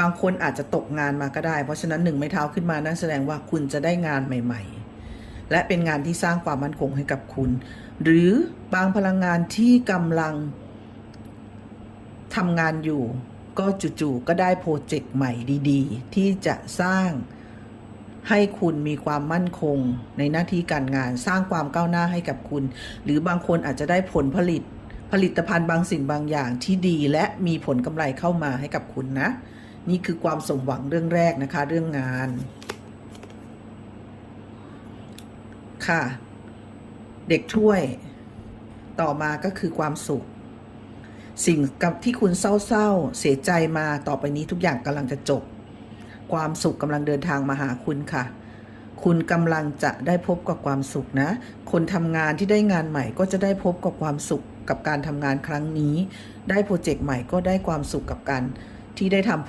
บางคนอาจจะตกงานมาก็ได้ เพราะฉะนั้นหนึ่งไม้เท้าขึ้นมานั่นแสดงว่าคุณจะได้งานใหม่ ๆ และเป็นงานที่สร้างความมั่นคงให้กับคุณ หรือบางพลังงานที่กำลังทำงานอยู่ก็จู่ๆก็ได้โปรเจกต์ใหม่ดี ๆ ที่จะสร้างให้คุณมีความมั่นคงในหน้าที่การงาน สร้างความก้าวหน้าให้กับคุณ หรือบางคนอาจจะได้ผลผลิต ผลิตภัณฑ์บางสิ่งบางอย่างที่ดีและมีผลกำไรเข้ามาให้กับคุณนะ นี่คือความสมหวังเรื่องแรกนะคะ เรื่องงาน ค่ะ เด็กถ้วย ต่อมาก็คือความสุข สิ่งกับที่คุณเศร้าๆ เสียใจมาต่อไปนี้ทุกอย่างกำลังจะจบ ความสุขกำลังเดินทางมาหาคุณค่ะคุณกำลังจะได้พบกับความสุขนะ คนทำงานที่ได้งานใหม่ก็จะได้พบกับความสุขกับการทำงานครั้งนี้ ได้โปรเจกต์ใหม่ก็ได้ความสุขกับการที่ได้ทำ